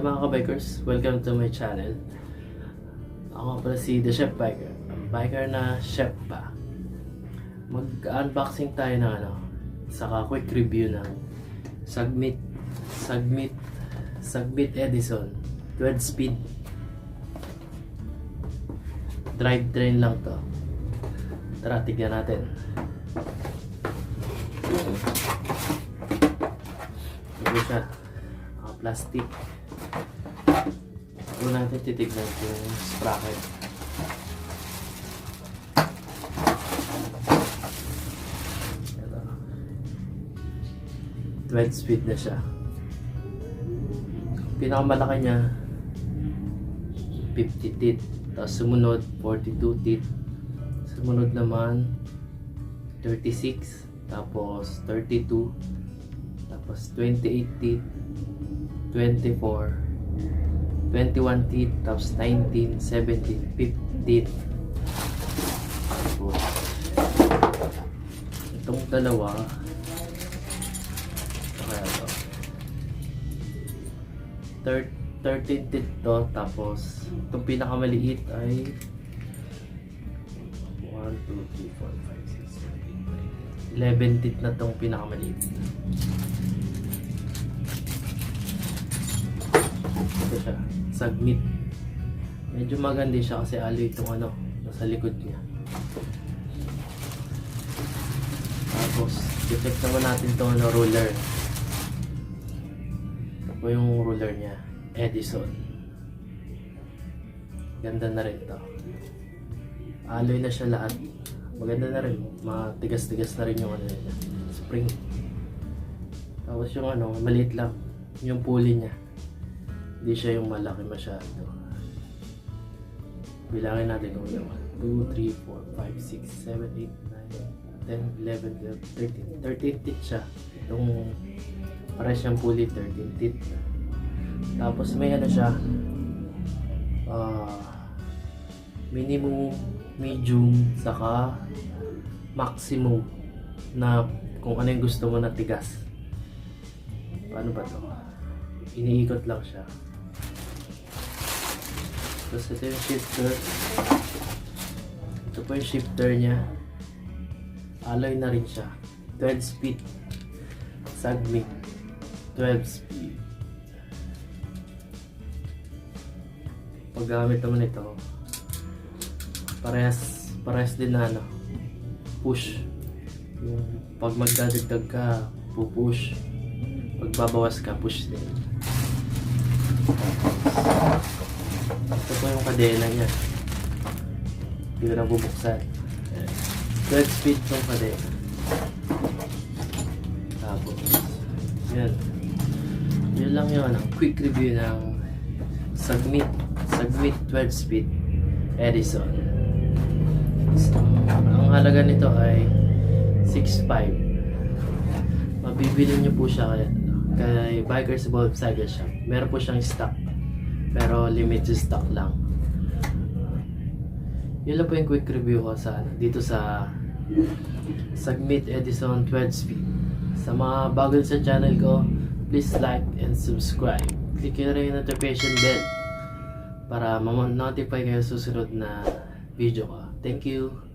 Hello mga ka-bikers, welcome to my channel. Ako pala si The Chef Biker, ang biker na chef pa. Mag-unboxing tayo ng ano, saka quick review ng Sagmit, Sagmit, Sagmit Edison 12 speed. Drivetrain lang to. Tara, tignan natin. Ito siya. Plastic. Una natin titignan yung sprocket. 12 speed na siya. Pinakamalaki niya 50 teeth. Tapos sumunod 42 teeth. Sumunod naman 36. Tapos 32. Tapos 28 teeth. 24. 21 teeth. Tapos 19, 17, 15. Tapos itong dalawa ito kaya to. Thir- 13 teeth to. Tapos itong pinakamaliit ay 1, 2, 3, 4, 5, 6, 7, 8, 9. 11 teeth na tong pinakamaliit. Ito siya. Sagmit. Medyo maganda siya kasi aloy itong ano, nasa likod niya. Tapos, check naman natin itong ano, ruler. Ito yung ruler niya. Edison. Ganda na rin to. Aloy na siya lahat. Maganda na rin. Matigas-tigas na rin yung ano. Spring. Tapos yung ano, maliit lang. Yung pulley niya. Hindi siya yung malaki masyado. Bilangin natin kung yung 2, 3, 4, 5, 6, 7, 8, 9, 10, 11, 12, 13. 13 teeth siya. Itong para siyang pulley 13 teeth. Tapos may ano siya. ah minimum, medium, saka maximum na kung ano yung gusto mo na tigas. Paano ba to? Iniikot lang siya. Tapos ito yung shifter. Ito po yung shifter niya. Alloy na rin siya. 12 speed. Sagmig. 12 speed. Paggamit naman ito, parehas, parehas din na ano, push. Pag magdadagdag ka, pupush. Pag babawas ka, push din. Ito po yung kadena niya. Hindi ko na bubuksan. 12 speed yung kadena. Tapos, yun. Yun lang yun. Ang quick review ng Sagmit. Sagmit 12 speed Edison. Ang, ang halaga nito ay 6.5. Mabibili niyo po siya kay Bikers Bulb Cycle Shop. Meron po siyang stock. Pero limited stock lang. Yun lang po yung quick review ko sa dito sa Sagmit Edison 12 speed. Sa mga bago sa channel ko, please like and subscribe. Click nyo rin yung notification bell para ma-notify kayo susunod na video ko. Thank you!